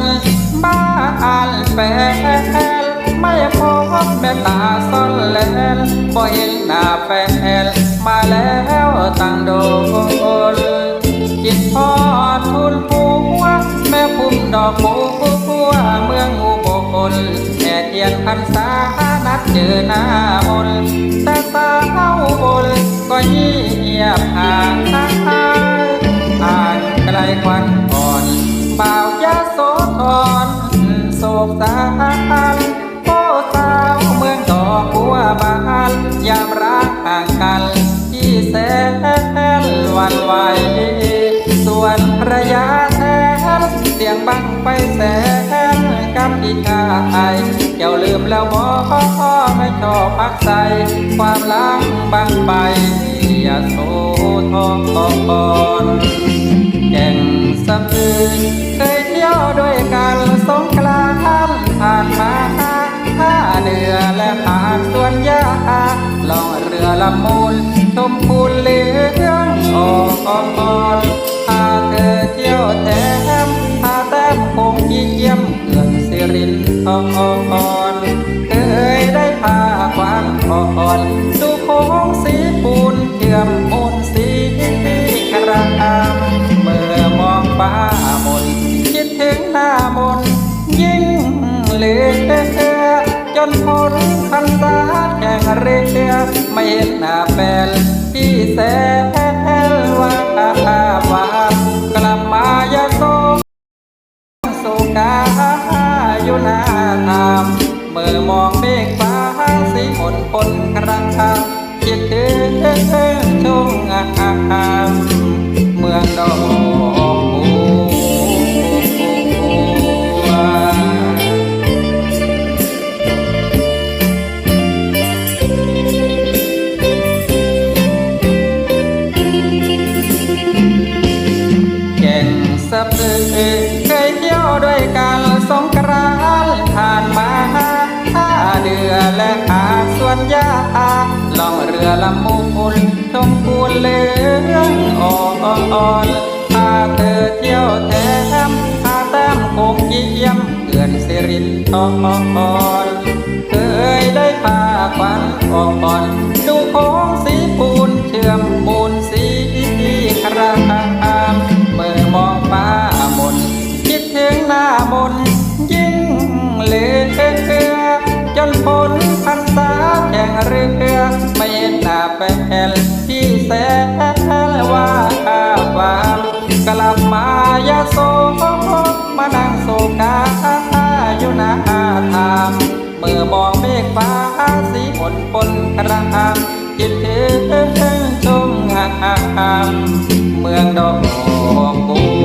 นบ้านแฟนไม่พบแม่ตาซ่อนแลนบ่เห็นหน้าแฟนมาแล้วตั้งโดนจิตพอทุนหัวแม่พุ่มดอกบัวเมืองอุบลแห่เทียนพันสานัดเจอหน้ามนแต่สาวบนก็เงียบห่างหายห่างไกลควันก่อนเบ่าวยาโส กสารโอ้สาวเมืองดอกบัวบานยามรักห่างกันที่แสนวันไหวส่วนระยะแทนเสียงบังไฟแสนกับอีกายเจ้าลืมแล้วบอไม่ชอบพักใสความลังบังไปอย่าโซทอนแก่งสะพืนเคย ลำมูลชมพูนเหลืองออกอ่อนพาเธอเที่ยวแถมพาแต้มคงเยี่ยมเขื่อนสิรินทรเคยได้พาความอ่อนดูโค้งสีปูนเชื่อมมูลสีครามเมื่อมองฟ้า เรือไม่เห็นหน้าแฟนที่แสนว่าว่ากลับมายาโซสุกาอยู่หน้าทามเมื่อมองเมฆฟ้าสีหมนปนกระทำคิดถึงชงอามเมืองดอก งสะพือเคยเที่ยวด้วยกันสงกรานผ่านมาท่าเดือและหาส่วนยาล่องเรือลำมูลชมพูเหลืองอ่อนพาเธอเที่ยวแถมพาแต้มคงเยี่ยมเกื่อนสิรินทร นที่แสนว่าความกลับมายาโซมานั่งโศกาอยู่หน้าทามเมื่อมองเมฆฟ้าสีฝนปนครามคิดถึงชมงามเมืองดอกบัว